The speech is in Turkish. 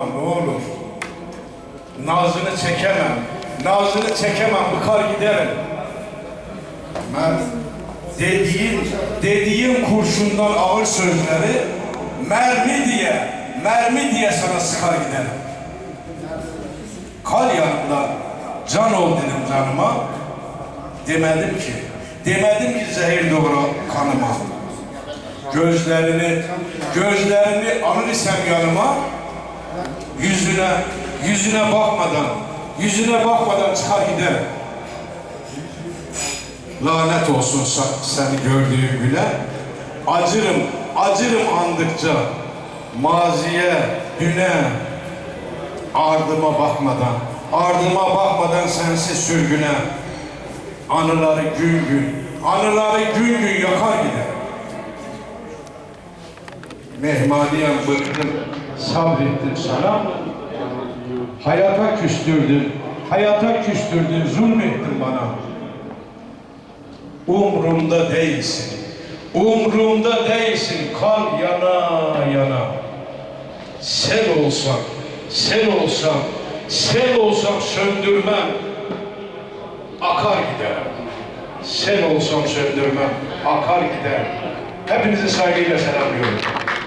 Ne olur. Nazını çekemem. Nazını çekemem. Bıkar giderim. Ben dediğin, dediğin kurşundan ağır sözleri mermi diye, mermi diye sana sıkar giderim. Kal yanımda, can ol dedim canıma. Demedim ki, demedim ki zehir doğru kanıma. Gözlerini, gözlerini alır isem yanıma, yüzüne, yüzüne bakmadan, yüzüne bakmadan çıkar giderim. Lanet olsun seni gördüğü güne. Acırım, acırım andıkça. Maziye, düne, ardıma bakmadan, ardıma bakmadan sensiz sürgüne. Anıları gün gün, anıları gün gün yakar gider. Mehmaniyem bıktım, sabrettim sana. Hayata küstürdün, hayata küstürdün, zulmettin bana. Umrumda değilsin, umrumda değilsin, kal yana yana. Sel olsam, sel olsam, sel olsam söndürmem, akar giderim. Sel olsam söndürmem, akar giderim. Hepinizi saygıyla selamlıyorum.